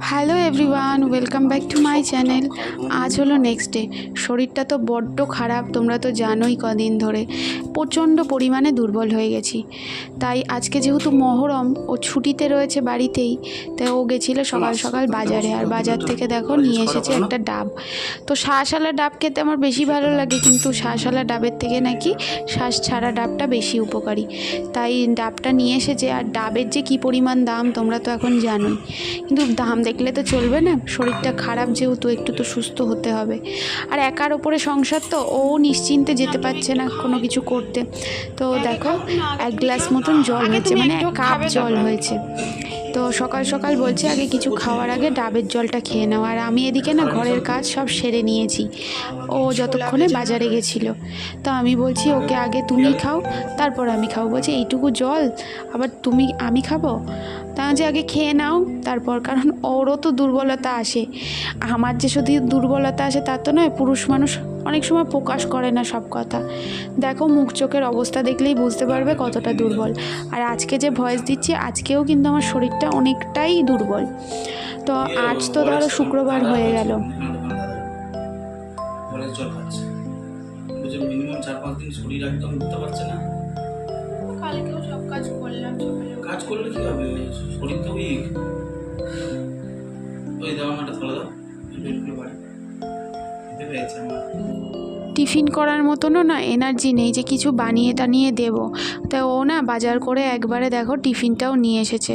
Hello everyone, welcome back to my channel. আজ হলো next day. শরীরটা তো বড্ড খারাপ, তোমরা তো জানোই কদিন ধরে। প্রচণ্ড পরিমাণে দুর্বল হয়ে গেছি। তাই আজকে যেহেতু মহরম, ও ছুটিতে রয়েছে বাড়িতেই, তাই ও গেছিল সকাল সকাল বাজারে। আর বাজার থেকে দেখো নিয়ে এসেছে একটা ডাব। তো শ্বাসওয়ালা ডাব খেতে আমার বেশি ভালো লাগে, কিন্তু শ্বাসওয়ালা ডাবের থেকে নাকি শ্বাস ছাড়া ডাবটা বেশি উপকারী। তাই ডাবটা নিয়ে এসেছে। আর ডাবের যে কী পরিমাণ দাম, তোমরা তো এখন জানোই। কিন্তু দাম দেখলে তো চলবে না শরীরটা খারাপ যেহেতু একটু তো সুস্থ হতে হবে। আর একার ওপরে সংসার তো ও নিশ্চিন্তে যেতে পারছে না কোনো কিছু করতে। তো দেখো এক গ্লাস মতন জল হয়েছে মানে এক কাপ জল হয়েছে। তো সকাল সকাল বলছে আগে কিছু খাওয়ার আগে ডাবের জলটা খেয়ে নাও। আর আমি এদিকে না ঘরের কাজ সব সেরে নিয়েছি। ও যতক্ষণে বাজারে গেছিল। তো আমি বলছি ওকে আগে তুমি খাও তারপর আমি খাব। বলছে এইটুকু জল আবার তুমি আমি খাব? তা যে আগে খেয়ে নাও তারপর কারণ ওরও তো দুর্বলতা আসে। আমার যে শুধু দুর্বলতা আসে তা তো নয় পুরুষ মানুষ অনেক সময় প্রকাশ করে না সব কথা। দেখো মুখ চোখের অবস্থা দেখলেই বুঝতে পারবে কতটা দুর্বল। আর আজকে যে ভয়েস দিচ্ছি আজকেও কিন্তু আমার শরীরটা অনেকটাই দুর্বল। তো আজ তো ধরো শুক্রবার হয়ে গেল। মিনিমাম চার পাঁচ দিন শরীর একদম উঠতে পারছে না। কালকেও সব কাজ করলাম কাজ করলে কি হবে? শরীর তো উইক ওই দাও আমারটা থলে দাও। একটু বাড়ি। পেয়েছে আমার। টিফিন করার মতনও না এনার্জি নেই যে কিছু বানিয়ে টানিয়ে দেবো। তাই ও না বাজার করে একবারে দেখো টিফিনটাও নিয়ে এসেছে।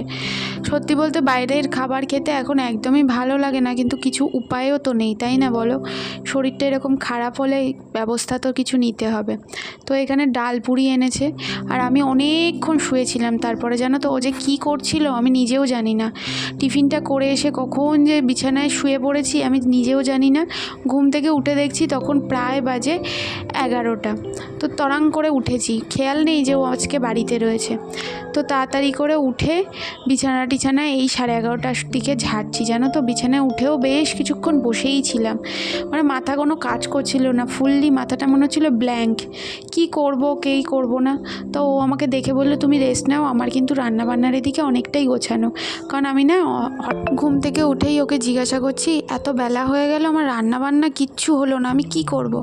সত্যি বলতে বাইরের খাবার খেতে এখন একদমই ভালো লাগে না, কিন্তু কিছু উপায়ও তো নেই, তাই না বলো? শরীরটা এরকম খারাপ হলে ব্যবস্থা তো কিছু নিতে হবে। তো এখানে ডাল পুরি এনেছে, আর আমি অনেকক্ষণ শুয়েছিলাম তারপরে, জানো তো, ও যে কী করছিল আমি নিজেও জানি না। টিফিনটা করে এসে কখন যে বিছানায় শুয়ে পড়েছি আমি নিজেও জানি না। ঘুম থেকে উঠে দেখছি তখন প্রায় বাজে এগারোটা। তো তরাং করে উঠেছি, খেয়াল নেই যে ও আজকে বাড়িতে রয়েছে। তো তাড়াতাড়ি করে উঠে বিছানা এই সাড়ে এগারোটার দিকে ঝাড়ছি, জানো তো? বিছানায় উঠেও বেশ কিছুক্ষণ বসেই ছিলাম। মানে মাথা কোনো কাজ করছিল না, ফুললি মাথাটা মনে হচ্ছিল ব্ল্যাঙ্ক কি করব, কেই করব না? তো ও আমাকে দেখে বলল, তুমি রেস্ট নাও, আমার কিন্তু রান্নাবান্নার এদিকে অনেকটাই গোছানো। কারণ আমি না ঘুম থেকে উঠেই ওকে জিজ্ঞাসা করছি, এত বেলা হয়ে গেল, আমার রান্নাবান্না কিচ্ছু হলো না, আমি কি করব।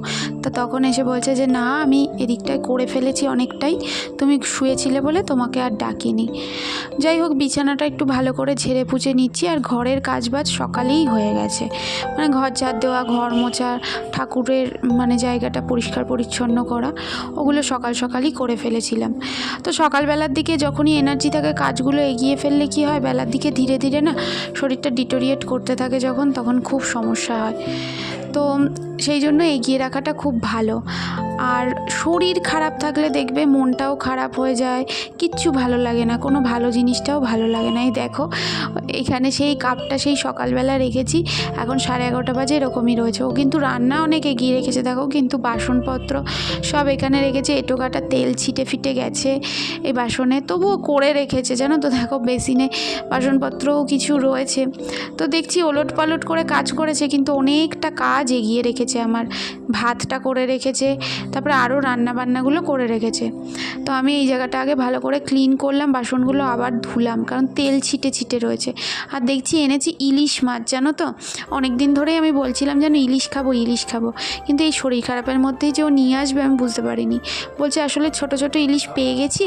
তা তখন এসে বলছে যে, না, আমি এদিকটায় করে ফেলেছি অনেকটাই, তুমি শুয়েছিলে বলে তোমাকে আর ডাকিনি। যাই হোক, বিছানাটা একটু ভালো করে ঝেড়ে পুছে নিচ্ছি আর ঘরের কাজবাজ সকালেই হয়ে গেছে। মানে ঘর ঝাড় দেওয়া, ঘর মোছা, ঠাকুরের মানে জায়গাটা পরিষ্কার পরিচ্ছন্ন করা, ওগুলো সকাল সকালই করে ফেলেছিলাম। তো সকালবেলার দিকে যখনই এনার্জি থাকে, কাজগুলো এগিয়ে ফেললে কি হয়? বেলার দিকে ধীরে ধীরে না শরীরটা ডিটোরিয়েট করতে থাকে যখন, তখন খুব সমস্যা হয়। তো সেই জন্য এগিয়ে রাখাটা খুব ভালো। আর শরীর খারাপ থাকলে দেখবে মনটাও খারাপ হয়ে যায়, কিচ্ছু ভালো লাগে না, কোনো ভালো জিনিসটাও ভালো লাগে না। এই দেখো, এখানে সেই কাপটা সেই সকালবেলা রেখেছি, এখন সাড়ে এগারোটা বাজে, এরকমই রয়েছে। ও কিন্তু রান্না অনেক এগিয়ে রেখেছে, দেখো, কিন্তু বাসনপত্র সব এখানে রেখেছে, এটো কাটা তেল ছিটে ফিটে গেছে এই বাসনে, তবুও করে রেখেছে, জানো তো, দেখো, বেসিনে বাসনপত্রও কিছু রয়েছে। তো দেখছি ওলট পালট করে কাজ করেছে, কিন্তু অনেকটা কাজ এগিয়ে রেখেছে। আমার ভাতটা করে রেখেছে, তারপরে আরও রান্নাবান্নাগুলো করে রেখেছে। তো আমি এই জায়গাটা আগে ভালো করে ক্লিন করলাম, বাসনগুলো আবার ধুলাম, কারণ তেল ছিটে ছিটে রয়েছে। আর দেখছি এনেছি ইলিশ মাছ, জানো তো? অনেক দিন ধরেই আমি বলছিলাম যেন ইলিশ খাব ইলিশ খাব। কিন্তু এই শরীর খারাপের মধ্যেই যে ও নিয়ে আসবে আমি বুঝতে পারিনি। বলছে, আসলে ছোট ছোট ইলিশ পেয়ে গেছি,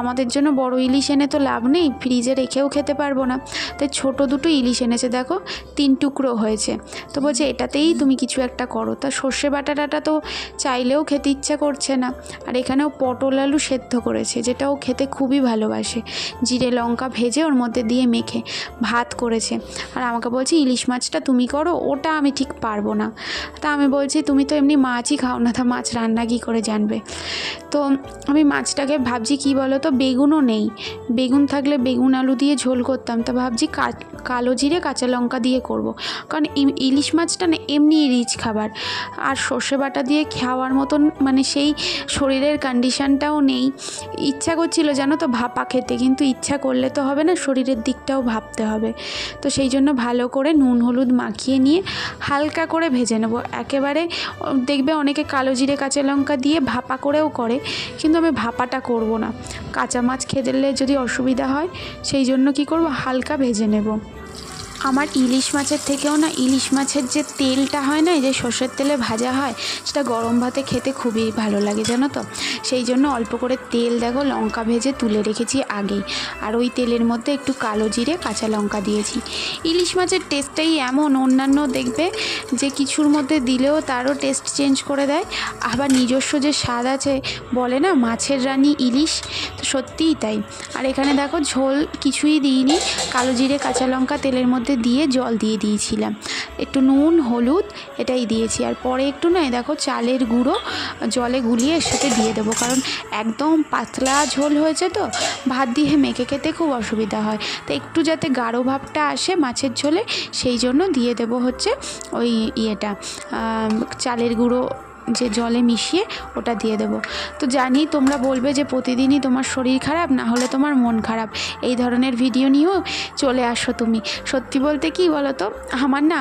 আমাদের জন্য বড় ইলিশ এনে তো লাভ নেই, ফ্রিজে রেখেও খেতে পারব না। তাই ছোট দুটো ইলিশ এনেছে, দেখো, তিন টুকরো হয়েছে। তো বলছে, এটাতেই তুমি কিছু একটা করো। তা সর্ষে বাটাটা তো চাইলেও খেতে ইচ্ছা করছে না। আর এখানেও পটল আলু সেদ্ধ করেছে, যেটা ও খেতে খুবই ভালোবাসে। জিরে লঙ্কা ভেজে ওর মধ্যে দিয়ে মেখে ভাত করেছে। আর আমাকে বলছে, ইলিশ মাছটা তুমি করো, ওটা আমি ঠিক পারব না। তা আমি বলছি, তুমি তো এমনি মাছই খাও না, তা মাছ রান্না কী করে জানবে? তো আমি মাছটাকে ভাবছি, কি বলো তো বেগুনও নেই। বেগুন থাকলে বেগুন আলু দিয়ে ঝোল করতাম, তা ভাবছি কালো জিরে কাঁচা লঙ্কা দিয়ে করব। কারণ ইলিশ মাছটা না এমনি রিচ খাবার। আর সর্ষে বাটা দিয়ে খাওয়ার মতন মানে সেই শরীরের কন্ডিশনটাও নেই। ইচ্ছা করছিল জানো তো ভাপা খেতে, কিন্তু ইচ্ছা করলে তো হবে না, শরীরের দিকটাও ভাবতে হবে। তো সেই জন্য ভালো করে নুন, হলুদ মাখিয়ে নিয়ে হালকা করে ভেজে নেব। একেবারে, দেখবে অনেকে কালো জিরে, কাঁচা লঙ্কা দিয়ে ভাপা করেও করে, কিন্তু আমি ভাপাটা করব না। কাঁচা মাছ খেতে যদি অসুবিধা হয়, সেই জন্য কি করব? হালকা ভেজে নেব। আমার ইলিশ মাছের থেকেও না ইলিশ মাছের যে তেলটা হয় না যে সর্ষের তেলে ভাজা হয়, সেটা গরম ভাতে খেতে খুবই ভালো লাগে, জানো তো? সেই জন্য অল্প করে তেল, দেখো, লঙ্কা ভেজে তুলে রেখেছি আগেই। আর ওই তেলের মধ্যে একটু কালো জিরে, কাঁচা লঙ্কা দিয়েছি। ইলিশ মাছের টেস্টটাই এমন, অন্যান্য দেখবে, যে কিছুর মধ্যে দিলেও তারও টেস্ট চেঞ্জ করে দেয়। আবার নিজস্ব যে স্বাদ আছে, বলে না, মাছের রানী ইলিশ সত্যিই তাই। আর এখানে দেখো ঝোল কিছুই দিইনি, কালো জিরে, কাঁচা লঙ্কা তেলের মধ্যে দিয়ে জল দিয়ে দিয়েছিলাম। একটু নুন, হলুদ, এটাই দিয়েছি। আর পরে একটু নয় দেখো চালের গুঁড়ো জলে গুলিয়ে এর সাথে দিয়ে দেবো। কারণ একদম পাতলা ঝোল হয়েছে তো, ভাত দিয়ে মেখে খেতে খুব অসুবিধা হয়। তো একটু যাতে গাঢ় ভাবটা আসে মাছের ঝোলে, সেই জন্য দিয়ে দেবো হচ্ছে ওই ইয়েটা চালের গুঁড়ো যে জলে মিশিয়ে ওটা দিয়ে দেব। তো জানি তোমরা বলবে যে প্রতিদিনই তোমার শরীর খারাপ, না হলে তোমার মন খারাপ। এই ধরনের ভিডিও নিয়েও চলে আসো তুমি। সত্যি বলতে কি বলো তো আমার না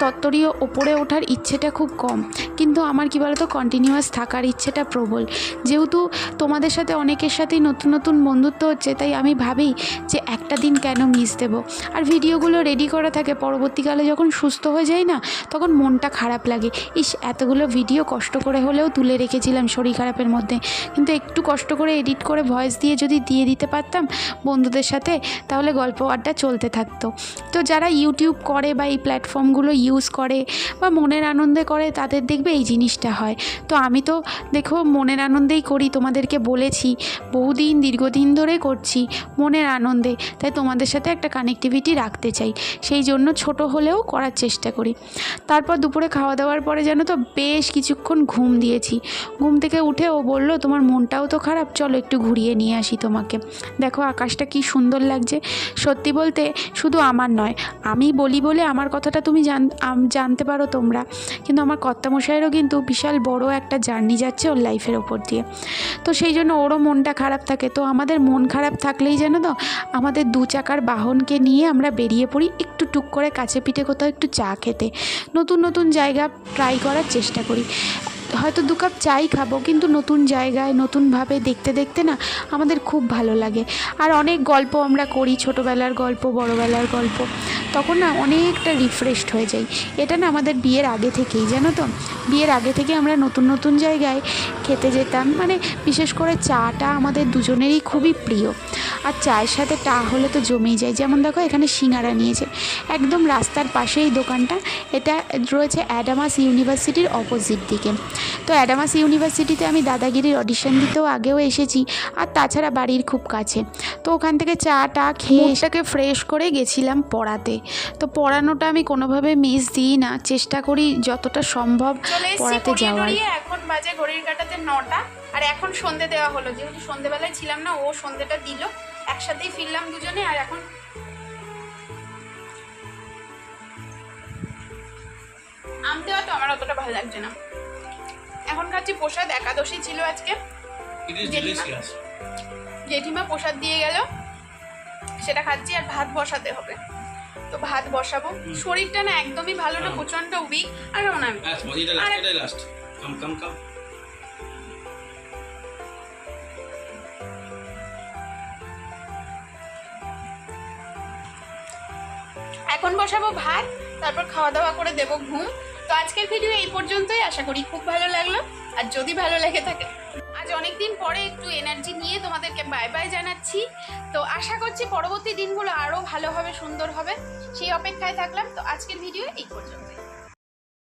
তত্তরই ওপরে ওঠার ইচ্ছেটা খুব কম। কিন্তু আমার কী বলতো কন্টিনিউয়াস থাকার ইচ্ছেটা প্রবল। যেহেতু তোমাদের সাথে অনেকের সাথেই নতুন নতুন বন্ধুত্ব হচ্ছে, তাই আমি ভাবি যে একটা দিন কেন মিস দেবো? আর ভিডিওগুলো রেডি করা থাকে, পরবর্তীকালে যখন সুস্থ হয়ে যায় না, তখন মনটা খারাপ লাগে। ইস, এতগুলো ভিডিও কষ্ট করে হলেও তুলে রেখেছিলাম শরীর খারাপের মধ্যে। কিন্তু একটু কষ্ট করে এডিট করে ভয়েস দিয়ে যদি দিয়ে দিতে পারতাম বন্ধুদের সাথে, তাহলে গল্প আড্ডা চলতে থাকতো। তো যারা ইউটিউব করে বা এই প্ল্যাটফর্মগুলো ইউজ করে বা মনের আনন্দে করে, তাদের দেখবে এই জিনিসটা হয়। তো আমি তো দেখো মনের আনন্দেই করি, তোমাদেরকে বলেছি, বহুদিন, দীর্ঘদিন ধরে করছি মনের আনন্দে। তাই তোমাদের সাথে একটা কানেক্টিভিটি রাখতে চাই। সেই জন্য ছোট হলেও করার চেষ্টা করি। তারপর দুপুরে খাওয়া দাওয়ার পরে যেন তো বেশ কিছুক্ষণ ঘুম দিয়েছি। ঘুম থেকে উঠে ও বলল, তোমার মনটাও তো খারাপ, চলো একটু ঘুরিয়ে নিয়ে আসি তোমাকে। দেখো আকাশটা কি সুন্দর লাগছে। সত্যি বলতে শুধু আমার নয়, আমি বলি বলে আমার কথাটা তুমি জান জানতে পারো তোমরা। কিন্তু আমার কর্তামশাইয়েরও কিন্তু বিশাল বড় একটা জার্নি যাচ্ছে ওর লাইফের ওপর দিয়ে। তো সেই জন্য ওরও মনটা খারাপ থাকে। তো আমাদের মন খারাপ থাকলেই যেন তো, আমাদের দু চাকার বাহনকে নিয়ে আমরা বেরিয়ে পড়ি একটু টুক করে কাছে পিঠে কোথাও একটু চা খেতে। নতুন নতুন জায়গা ট্রাই করার চেষ্টা করি। হয়তো দু কাপ চাই খাব, কিন্তু নতুন জায়গায়, নতুনভাবে দেখতে দেখতে না আমাদের খুব ভালো লাগে। আর অনেক গল্প আমরা করি, ছোটোবেলার গল্প, বড়োবেলার গল্প। তখন না অনেকটা রিফ্রেশড হয়ে যাই। এটা না আমাদের বিয়ের আগে থেকেই, জানো তো? বিয়ের আগে থেকে আমরা নতুন নতুন জায়গায় খেতে যেতাম। মানে বিশেষ করে চাটা আমাদের দুজনেরই খুবই প্রিয়। আর চায়ের সাথে টা হলে তো জমেই যায়। যেমন দেখো এখানে সিঙ্গারা নিয়েছে। একদম রাস্তার পাশেই দোকানটা। এটা রয়েছে অ্যাডামাস ইউনিভার্সিটির অপোজিট দিকে। তো অ্যাডামাস ইউনিভার্সিটিতে আমি দাদাগিরির অডিশন দিতেও আগেও এসেছি আর তাছাড়া বাড়ির খুব কাছে। তো ওখান থেকে চা টা খেয়ে এটাকে ফ্রেশ করে গেছিলাম পড়াতে। তো পড়ানোটা আমি কোনোভাবে মিস দিই না। চেষ্টা করি যতটা সম্ভব পড়াতে যাওয়ার। এখন বাজে ঘড়ির কাটাতে নটা। আর এখন সন্ধে দেওয়া হলো। যেহেতু সন্ধেবেলায় ছিলাম না ও সন্ধেটা দিল। একসাথেই ফিরলাম দুজনে আর এখন ভালো লাগছে না। এখন খাচ্ছি প্রসাদ একাদশী ছিল আজকে জেঠিমা? প্রসাদ দিয়ে গেল সেটা খাচ্ছি আর ভাত বসাতে হবে। তো ভাত বসাবো। শরীরটা না একদমই ভালো না প্রচণ্ড উইক আর কাম কাম কাম এখন বসাবো ভাত তারপর খাওয়া দাওয়া করে দেবো ঘুম। তো আজকের ভিডিও এই পর্যন্তই। আশা করি খুব ভালো লাগল। আর যদি ভালো লেগে থাকে, আজ অনেক দিন পরে একটু এনার্জি নিয়ে তোমাদেরকে বাই বাই জানাচ্ছি। তো আশা করছি পরবর্তী দিনগুলো আরও ভালো হবে সুন্দর হবে। সেই অপেক্ষায় থাকলাম। তো আজকের ভিডিও এই পর্যন্ত।